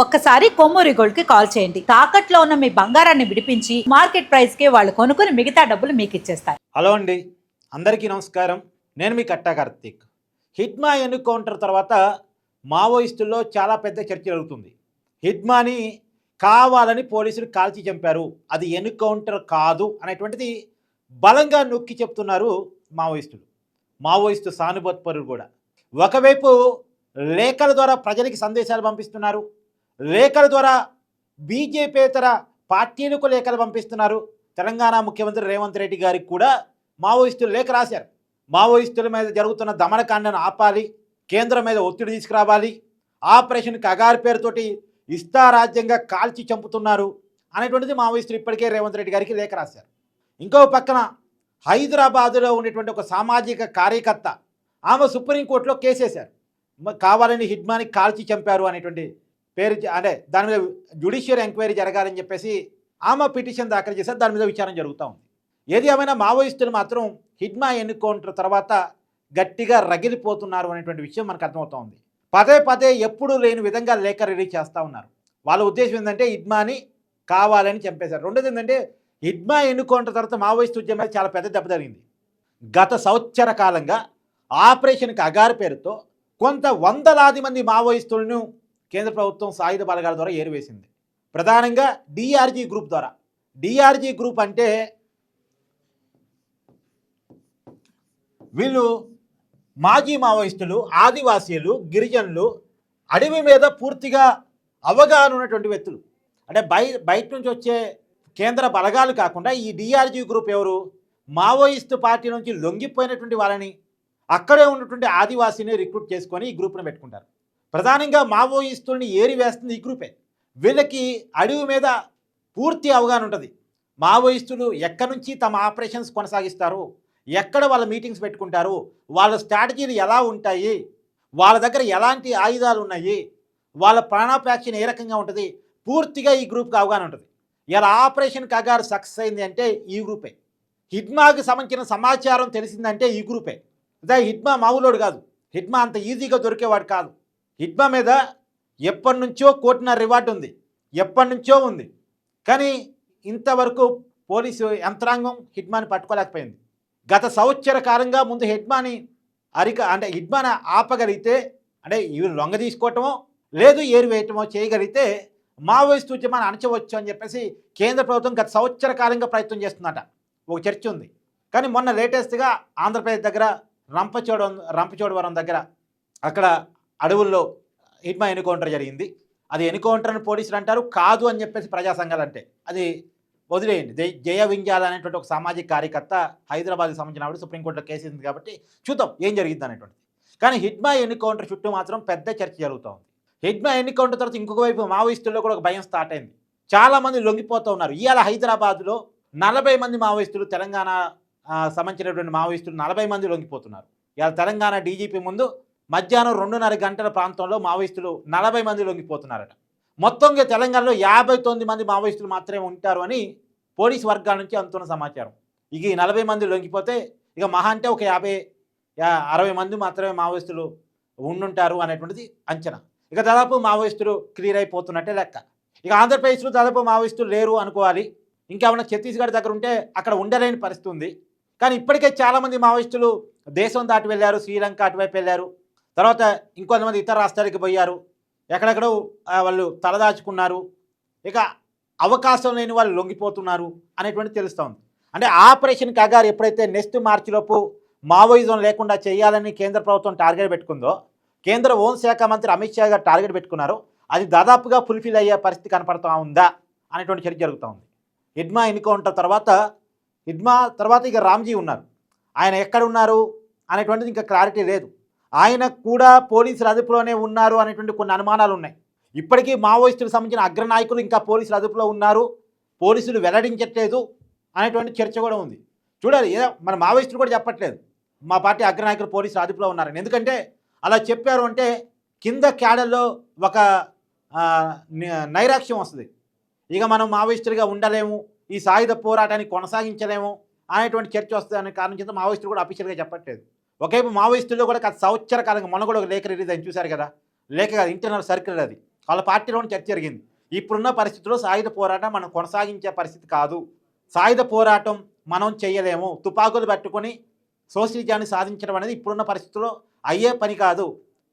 ఒక్కసారి కొమ్మూరి గోల్డ్కి కాల్ చేయండి. తాకట్లో ఉన్న మీ బంగారాన్ని విడిపించి మార్కెట్ ప్రైస్కి వాళ్ళు కొనుక్కుని మిగతా డబ్బులు మీకు ఇచ్చేస్తారు హలో అండి. అందరికీ నమస్కారం. నేను మీ కట్టా కార్తీక్. హిడ్మా ఎన్కౌంటర్ తర్వాత మావోయిస్టుల్లో చాలా పెద్ద చర్చ జరుగుతుంది. హిడ్మాని కావాలని పోలీసులు కాల్చి చంపారు. అది ఎన్కౌంటర్ కాదు అనేటువంటిది బలంగా నొక్కి చెప్తున్నారు మావోయిస్టులు. మావోయిస్టు సానుభూతిపరులు కూడా. ఒకవైపు లేఖల ద్వారా ప్రజలకి సందేశాలు పంపిస్తున్నారు. లేఖల ద్వారా బీజేపీతర పార్టీలకు లేఖలు పంపిస్తున్నారు. తెలంగాణ ముఖ్యమంత్రి రేవంత్ రెడ్డి గారికి కూడా మావోయిస్టులు లేఖ రాశారు. మావోయిస్టుల మీద జరుగుతున్న దమనకాండను ఆపాలి కేంద్రం మీద ఒత్తిడి తీసుకురావాలి ఆపరేషన్ కగారు పేరుతోటి ఇష్టారాజ్యంగా కాల్చి చంపుతున్నారు అనేటువంటిది మావోయిస్టులు ఇప్పటికే రేవంత్ రెడ్డి గారికి లేఖ రాశారు. ఇంకో పక్కన హైదరాబాదులో ఉండేటువంటి ఒక సామాజిక కార్యకర్త ఆమె సుప్రీంకోర్టులో కేసేశారు. కావాలని హిడ్మాని కాల్చి చంపారు అనేటువంటి పేరు అంటే దాని మీద జ్యుడిషియల్ ఎంక్వైరీ జరగాలని చెప్పేసి ఆమె పిటిషన్ దాఖలు చేశారు. దాని మీద విచారణ జరుగుతూ ఉంది. ఏది ఏమైనా మావోయిస్టులు మాత్రం హిడ్మా ఎన్నుకౌంటర్ తర్వాత గట్టిగా రగిలిపోతున్నారు అనేటువంటి విషయం మనకు అర్థమవుతా ఉంది. పదే పదే ఎప్పుడూ లేని విధంగా లేఖ రిలీజ్ చేస్తూ ఉన్నారు. వాళ్ళ ఉద్దేశం ఏంటంటే హిడ్మాని కావాలని చంపేశారు. రెండోది ఏంటంటే హిడ్మా ఎన్నుకోంటర్ తర్వాత మావోయిస్టు ఉద్యమం చాలా పెద్ద దెబ్బ జరిగింది గత సంవత్సర కాలంగా ఆపరేషన్కి అగారు పేరుతో కొంత వందలాది మంది మావోయిస్టులను కేంద్ర ప్రభుత్వం సాయుధ బలగాల ద్వారా ఏరివేసింది. ప్రధానంగా డిఆర్జీ గ్రూప్ ద్వారా. డిఆర్జీ గ్రూప్ అంటే వీళ్ళు మాజీ మావోయిస్టులు ఆదివాసీలు గిరిజనులు అడవి మీద పూర్తిగా అవగాహన ఉన్నటువంటి వ్యక్తులు. అంటే బయ బయట నుంచి వచ్చే కేంద్ర బలగాలు కాకుండా ఈ డిఆర్జీ గ్రూప్ ఎవరు? మావోయిస్టు పార్టీ నుంచి లొంగిపోయినటువంటి వాళ్ళని అక్కడే ఉన్నటువంటి ఆదివాసీని రిక్రూట్ చేసుకొని ఈ గ్రూప్ను పెట్టుకుంటారు. ప్రధానంగా మావోయిస్టుల్ని ఏరి వేస్తుంది ఈ గ్రూపే. వీళ్ళకి అడవి మీద పూర్తి అవగాహన ఉంటుంది. మావోయిస్టులు ఎక్కడి నుంచి తమ ఆపరేషన్స్ కొనసాగిస్తారు? ఎక్కడ వాళ్ళ మీటింగ్స్ పెట్టుకుంటారు? వాళ్ళ స్ట్రాటజీలు ఎలా ఉంటాయి? వాళ్ళ దగ్గర ఎలాంటి ఆయుధాలు ఉన్నాయి? వాళ్ళ ప్రాణాపేక్షణ ఏ రకంగా ఉంటుంది? పూర్తిగా ఈ గ్రూప్కి అవగాహన ఉంటుంది. ఇలా ఆపరేషన్ కగారు సక్సెస్ అయింది అంటే ఈ గ్రూపే. హిడ్మాకి సంబంధించిన సమాచారం తెలిసిందంటే ఈ గ్రూపే. అదే హిడ్మా మామూలోడు కాదు. హిడ్మా అంత ఈజీగా దొరికేవాడు కాదు. హిడ్మా మీద ఎప్పటి నుంచో కోటిన్నర రివార్డ్ ఉంది. ఎప్పటి నుంచో ఉంది. కానీ ఇంతవరకు పోలీసు యంత్రాంగం హిడ్మాని పట్టుకోలేకపోయింది. గత సంవత్సర కాలంగా ముందు హిడ్మాని అరిక అంటే హిడ్మాని ఆపగలిగితే అంటే ఇవి లొంగ తీసుకోవటమో లేదు ఏరివేయటమో చేయగలిగితే మావోయిస్టు ఉద్యమాన్ని అణచవచ్చు అని చెప్పేసి కేంద్ర ప్రభుత్వం గత సంవత్సర కాలంగా ప్రయత్నం చేస్తుందట. ఒక చర్చ ఉంది. కానీ మొన్న లేటెస్ట్గా ఆంధ్రప్రదేశ్ దగ్గర రంపచోడ రంపచోడవరం దగ్గర అక్కడ అడవుల్లో హిడ్మా ఎన్కౌంటర్ జరిగింది. అది ఎన్కౌంటర్ అని పోలీసులు అంటారు కాదు అని చెప్పేసి ప్రజా సంఘాలు అంటే. అది వదిలేయండి. జయ జయ వింజాల అనేటువంటి ఒక సామాజిక కార్యకర్త హైదరాబాద్కి సంబంధించిన ఆవిడ సుప్రీంకోర్టులో కేసు ఉంది కాబట్టి చూద్దాం ఏం జరిగింది అనేటువంటిది. కానీ హిడ్మా ఎన్కౌంటర్ చుట్టూ మాత్రం పెద్ద చర్చ జరుగుతూ ఉంది. హిడ్మా ఎన్కౌంటర్ తర్వాత ఇంకొక వైపు మావోయిస్టుల్లో కూడా ఒక భయం స్టార్ట్ అయింది. చాలా మంది లొంగిపోతూ ఉన్నారు. ఇవాళ హైదరాబాద్లో నలభై మంది మావోయిస్టులు తెలంగాణ సంబంధించినటువంటి మావోయిస్టులు నలభై మంది లొంగిపోతున్నారు. ఇవాళ తెలంగాణ డీజీపీ ముందు మధ్యాహ్నం రెండున్నర గంటల ప్రాంతంలో మావోయిస్టులు నలభై మంది లొంగిపోతున్నారట. మొత్తంగా తెలంగాణలో యాభై తొమ్మిది మంది మావోయిస్టులు మాత్రమే ఉంటారు అని పోలీస్ వర్గాల నుంచి అందుతున్న సమాచారం. ఇక ఈ నలభై మంది లొంగిపోతే ఇక మహా అంటే ఒక యాభై అరవై మంది మాత్రమే మావోయిస్టులు ఉండుంటారు అనేటువంటిది అంచనా. ఇక దాదాపు మావోయిస్టులు క్లియర్ అయిపోతున్నట్టే లెక్క. ఇక ఆంధ్రప్రదేశ్లో దాదాపు మావోయిస్టులు లేరు అనుకోవాలి. ఇంకేమైనా ఛత్తీస్గఢ్ దగ్గర ఉంటే అక్కడ ఉండలేని పరిస్థితి ఉంది. కానీ ఇప్పటికే చాలామంది మావోయిస్టులు దేశం దాటి వెళ్ళారు శ్రీలంక అటువైపు వెళ్ళారు. తర్వాత ఇంకొంతమంది ఇతర రాష్ట్రాలకి పోయారు. ఎక్కడెక్కడో వాళ్ళు తలదాచుకున్నారు. ఇక అవకాశం లేని వాళ్ళు లొంగిపోతున్నారు అనేటువంటి తెలుస్తూ ఉంది. అంటే ఆపరేషన్ కగారు ఎప్పుడైతే నెక్స్ట్ మార్చిలోపు మావోయిజం లేకుండా చేయాలని కేంద్ర ప్రభుత్వం టార్గెట్ పెట్టుకుందో కేంద్ర హోంశాఖ మంత్రి అమిత్ షా గారు టార్గెట్ పెట్టుకున్నారో. అది దాదాపుగా ఫుల్ఫిల్ అయ్యే పరిస్థితి కనపడుతూ ఉందా అనేటువంటి చర్చ జరుగుతూ ఉంది. హిడ్మా ఎన్నుకౌంటర్ తర్వాత హిడ్మా తర్వాత ఇక రామ్జీ ఉన్నారు. ఆయన ఎక్కడ ఉన్నారు అనేటువంటిది ఇంకా క్లారిటీ లేదు. ఆయన కూడా పోలీసుల అదుపులోనే ఉన్నారు అనేటువంటి కొన్ని అనుమానాలు ఉన్నాయి. ఇప్పటికీ మావోయిస్టులకు సంబంధించిన అగ్రనాయకులు ఇంకా పోలీసుల అదుపులో ఉన్నారు. పోలీసులు వెల్లడించట్లేదు అనేటువంటి చర్చ కూడా ఉంది. చూడాలి ఏదో మన మావోయిస్టులు కూడా చెప్పట్లేదు. మా పార్టీ అగ్రనాయకులు పోలీసులు అదుపులో ఉన్నారని ఎందుకంటే అలా చెప్పారు అంటే కింద క్యాడల్లో ఒక నైరాక్ష్యం వస్తుంది. ఇక మనం మావోయిస్టులుగా ఉండలేము ఈ సాయుధ పోరాటాన్ని కొనసాగించలేము అనేటువంటి చర్చ వస్తుంది అనే కారణం చేత మావోయిస్టులు కూడా అఫీషియల్గా చెప్పట్లేదు. ఒకవైపు మావోయిస్టుల్లో కూడా గత సంవత్సర కాలంగా మొన్న కూడా ఒక లేఖ రిలీజ్ అయింది చూశారు కదా? లేఖ కాదు ఇంటర్నల్ సర్కిల్ అది. వాళ్ళ పార్టీలోని చర్చ జరిగింది. ఇప్పుడున్న పరిస్థితుల్లో సాయుధ పోరాటం మనం కొనసాగించే పరిస్థితి కాదు. సాయుధ పోరాటం మనం చేయలేము. తుపాకులు పట్టుకొని సోషలిజాన్ని సాధించడం అనేది ఇప్పుడున్న పరిస్థితుల్లో అయ్యే పని కాదు.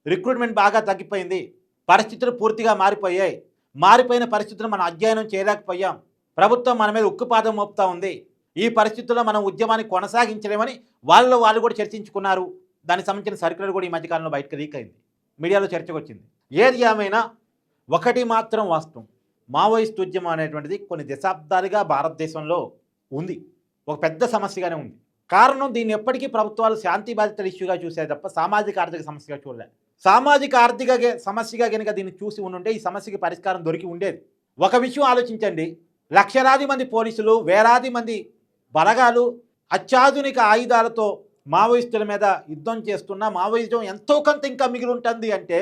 రిక్రూట్మెంట్ బాగా తగ్గిపోయింది. పరిస్థితులు పూర్తిగా మారిపోయాయి. మారిపోయిన పరిస్థితులు మనం అధ్యయనం చేయలేకపోయాం. ప్రభుత్వం మన మీద ఉక్కుపాదం మోపుతా ఉంది. ఈ పరిస్థితుల్లో మనం ఉద్యమాన్ని కొనసాగించలేమని వాళ్ళు వాళ్ళు కూడా చర్చించుకున్నారు. దానికి సంబంధించిన సర్కులర్ కూడా ఈ మధ్యకాలంలో బయటకు లీక్ అయింది. మీడియాలో చర్చకు వచ్చింది. ఏది ఏమైనా ఒకటి మాత్రం వాస్తవం. మావోయిస్ట్ ఉద్యమం అనేటువంటిది కొన్ని దశాబ్దాలుగా భారతదేశంలో ఉంది. ఒక పెద్ద సమస్యగానే ఉంది. కారణం దీన్ని ఎప్పటికీ ప్రభుత్వాలు శాంతి బాధితుల ఇష్యూగా చూసే తప్ప సామాజిక ఆర్థిక సమస్యగా చూడలే. సామాజిక ఆర్థిక సమస్యగా కనుక దీన్ని చూసి ఉండుంటే ఈ సమస్యకి పరిష్కారం దొరికి ఉండేది. ఒక విషయం ఆలోచించండి. లక్షలాది మంది పోలీసులు వేలాది మంది బలగాలు అత్యాధునిక ఆయుధాలతో మావోయిస్టుల మీద యుద్ధం చేస్తున్న మావోయిజం ఎంతో కొంత ఇంకా మిగిలి ఉంటుంది అంటే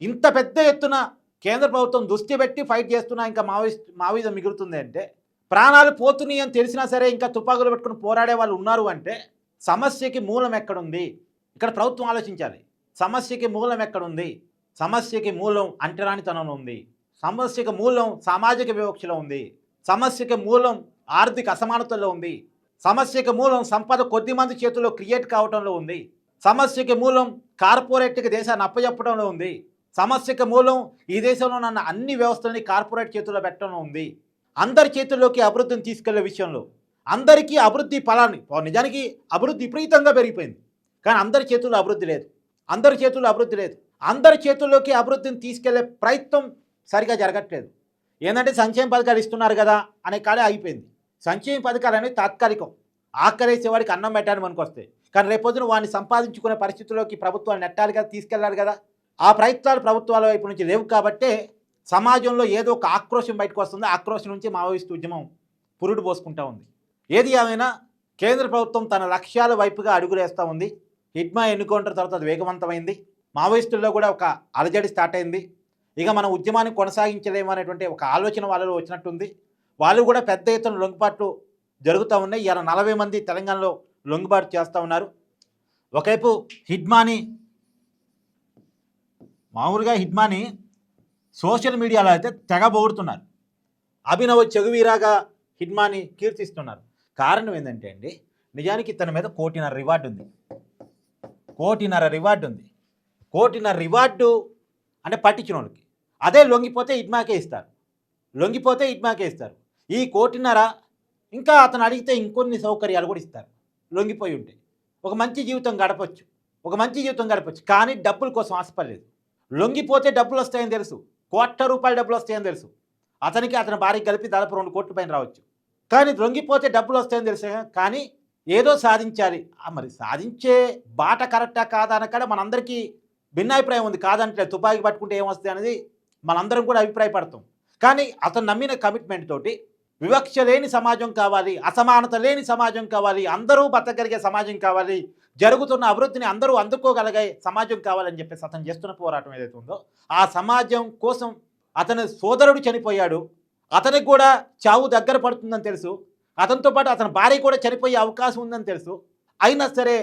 ఇంత పెద్ద ఎత్తున కేంద్ర ప్రభుత్వం దృష్టి పెట్టి ఫైట్ చేస్తున్నా ఇంకా మావోయిస్ట్ మావోయిజం మిగులుతుంది అంటే ప్రాణాలు పోతున్నాయి అని తెలిసినా సరే ఇంకా తుపాకులు పెట్టుకుని పోరాడే వాళ్ళు ఉన్నారు అంటే సమస్యకి మూలం ఎక్కడుంది? ఇక్కడ ప్రభుత్వం ఆలోచించాలి. సమస్యకి మూలం ఎక్కడుంది? సమస్యకి మూలం అంటరానితనంలో ఉంది. సమస్యకి మూలం సామాజిక వివక్షలో ఉంది. సమస్యకి మూలం ఆర్థిక అసమానతల్లో ఉంది. సమస్యకి మూలం సంపద కొద్ది మంది చేతుల్లో క్రియేట్ కావడంలో ఉంది. సమస్యకి మూలం కార్పొరేట్కి దేశాన్ని అప్పచెప్పడంలో ఉంది. సమస్యకి మూలం ఈ దేశంలో ఉన్న అన్ని వ్యవస్థలని కార్పొరేట్ చేతుల్లో పెట్టడంలో ఉంది. అందరి చేతుల్లోకి అభివృద్ధిని తీసుకెళ్ళే విషయంలో. అందరికీ అభివృద్ధి ఫలాన్ని నిజానికి అభివృద్ధి విపరీతంగా పెరిగిపోయింది. కానీ అందరి చేతుల్లో అభివృద్ధి లేదు. అందరి చేతుల్లో అభివృద్ధి లేదు. అందరి చేతుల్లోకి అభివృద్ధిని తీసుకెళ్ళే ప్రయత్నం సరిగా జరగట్లేదు. ఏంటంటే సంక్షేమ పథకాలు ఇస్తున్నారు కదా అనే కాడే ఆగిపోయింది. సంక్షేమ పథకాలు అనేవి తాత్కాలికం. ఆకరేసేవాడికి అన్నం పెట్టాలని మనకు వస్తాయి కానీ రేపొద్దున వాడిని సంపాదించుకునే పరిస్థితుల్లోకి ప్రభుత్వాలు నెట్టాలి కదా తీసుకెళ్ళాలి కదా. ఆ ప్రయత్నాలు ప్రభుత్వాల వైపు నుంచి లేవు కాబట్టే సమాజంలో ఏదో ఒక ఆక్రోశం బయటకు వస్తుంది. ఆక్రోశం నుంచి మావోయిస్టు ఉద్యమం పురుడు పోసుకుంటా ఉంది. ఏది ఏమైనా కేంద్ర ప్రభుత్వం తన లక్ష్యాల వైపుగా అడుగులేస్తూ ఉంది. హిడ్మా ఎన్నుకోంటర్ తర్వాత అది వేగవంతమైంది. మావోయిస్టుల్లో కూడా ఒక అలజడి స్టార్ట్ అయింది. ఇక మన ఉద్యమాన్ని కొనసాగించలేము అనేటువంటి ఒక ఆలోచన వాళ్ళలో వచ్చినట్టుంది. వాళ్ళు కూడా పెద్ద ఎత్తున లొంగుబాట్లు జరుగుతూ ఉన్నాయి. ఇలా నలభై మంది తెలంగాణలో లొంగుబాటు చేస్తూ ఉన్నారు. ఒకవైపు హిడ్మాని మామూలుగా హిడ్మాని సోషల్ మీడియాలో అయితే తెగ పొగుడుతున్నారు. అభినవ్ చెగువీరాగా హిడ్మాని కీర్తిస్తున్నారు. కారణం ఏంటంటే అండి నిజానికి ఇతని మీద కోటిన్నర రివార్డు ఉంది. కోటిన్నర రివార్డు ఉంది. కోటిన్నర రివార్డు అంటే పట్టించిన వాళ్ళకి అదే లొంగిపోతే ఇడ్మాకే ఇస్తారు. లొంగిపోతే ఇడ్మాకే ఇస్తారు. ఈ కోటిన్నర ఇంకా అతను అడిగితే ఇంకొన్ని సౌకర్యాలు కూడా ఇస్తారు. లొంగిపోయి ఉంటే. ఒక మంచి జీవితం గడపచ్చు. ఒక మంచి జీవితం గడపచ్చు. కానీ డబ్బుల కోసం ఆశపడలేదు. లొంగిపోతే డబ్బులు వస్తాయని తెలుసు. కోట్ల రూపాయల డబ్బులు వస్తాయని తెలుసు. అతనికి అతని భార్య కలిపి దాదాపు రెండు కోట్ల పైన రావచ్చు. కానీ లొంగిపోతే డబ్బులు వస్తాయని తెలుసు కానీ ఏదో సాధించాలి. మరి సాధించే బాట కరెక్టా కాదా అనక్కడ మనందరికీ భిన్నాభిప్రాయం ఉంది. కాదంటే తుపాకీ పట్టుకుంటే ఏమొస్తాయి అనేది మనందరం కూడా అభిప్రాయపడతాం. కానీ అతను నమ్మిన కమిట్మెంట్ తోటి వివక్ష లేని సమాజం కావాలి అసమానత లేని సమాజం కావాలి అందరూ బతకగలిగే సమాజం కావాలి జరుగుతున్న అభివృద్ధిని అందరూ అందుకోగలిగే సమాజం కావాలని చెప్పేసి అతను చేస్తున్న పోరాటం ఏదైతే ఉందో ఆ సమాజం కోసం అతని సోదరుడు చనిపోయాడు. అతనికి కూడా చావు దగ్గర పడుతుందని తెలుసు. అతనితో పాటు అతని భార్య కూడా చనిపోయే అవకాశం ఉందని తెలుసు. అయినా సరే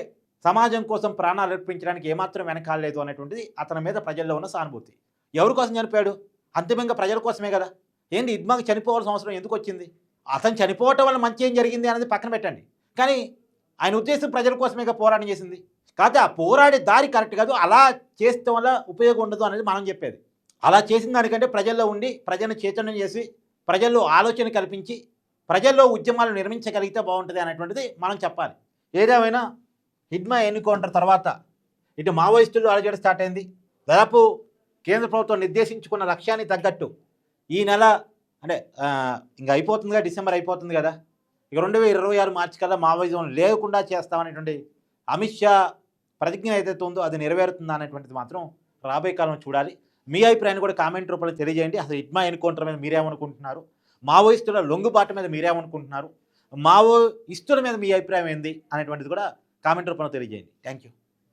సమాజం కోసం ప్రాణాలు అర్పించడానికి ఏమాత్రం వెనకాలేదు అనేటువంటిది అతని మీద ప్రజల్లో ఉన్న సానుభూతి. ఎవరి కోసం చనిపోయాడు? అంతిమంగా ప్రజల కోసమే కదా. ఏంటి ఇద్మాకి చనిపోవాల్సిన అవసరం ఎందుకు వచ్చింది అతను చనిపోవటం వల్ల మంచి ఏం జరిగింది అనేది పక్కన పెట్టండి. కానీ ఆయన ఉద్దేశం ప్రజల కోసమే పోరాటం చేసింది. కాకపోతే ఆ పోరాడే దారి కరెక్ట్ కాదు అలా చేస్తే వల్ల ఉపయోగం ఉండదు అనేది మనం చెప్పేది. అలా చేసిన దానికంటే ప్రజల్లో ఉండి ప్రజలను చైతన్యం చేసి ప్రజల్లో ఆలోచన కల్పించి ప్రజల్లో ఉద్యమాలు నిర్మించగలిగితే బాగుంటుంది అనేటువంటిది మనం చెప్పాలి. ఏదేమైనా హిడ్మా ఎన్నుకోంటారు తర్వాత ఇటు మావోయిస్టులు అలజడి స్టార్ట్ అయింది. దాదాపు కేంద్ర ప్రభుత్వం నిర్దేశించుకున్న లక్ష్యాన్ని తగ్గట్టు ఈ నెల అంటే ఇంకా అయిపోతుంది కదా డిసెంబర్ అయిపోతుంది కదా. ఇక రెండు వేల ఇరవై ఆరు మార్చి కల్లా మావోయిజం లేకుండా చేస్తామనేటువంటి అమిత్ షా ప్రతిజ్ఞ ఏదైతే ఉందో అది నెరవేరుతుందా అనేటువంటిది మాత్రం రాబోయే కాలం చూడాలి. మీ అభిప్రాయాన్ని కూడా కామెంట్ రూపంలో తెలియజేయండి. అసలు ఇట్మా ఎన్కౌంటర్ మీద మీరేమనుకుంటున్నారు? మావోయిస్టుల లొంగుబాటు మీద మీరేమనుకుంటున్నారు? మావోయిస్టుల మీద మీ అభిప్రాయం ఏంది? అనేటువంటిది కూడా కామెంట్ రూపంలో తెలియజేయండి. Thank you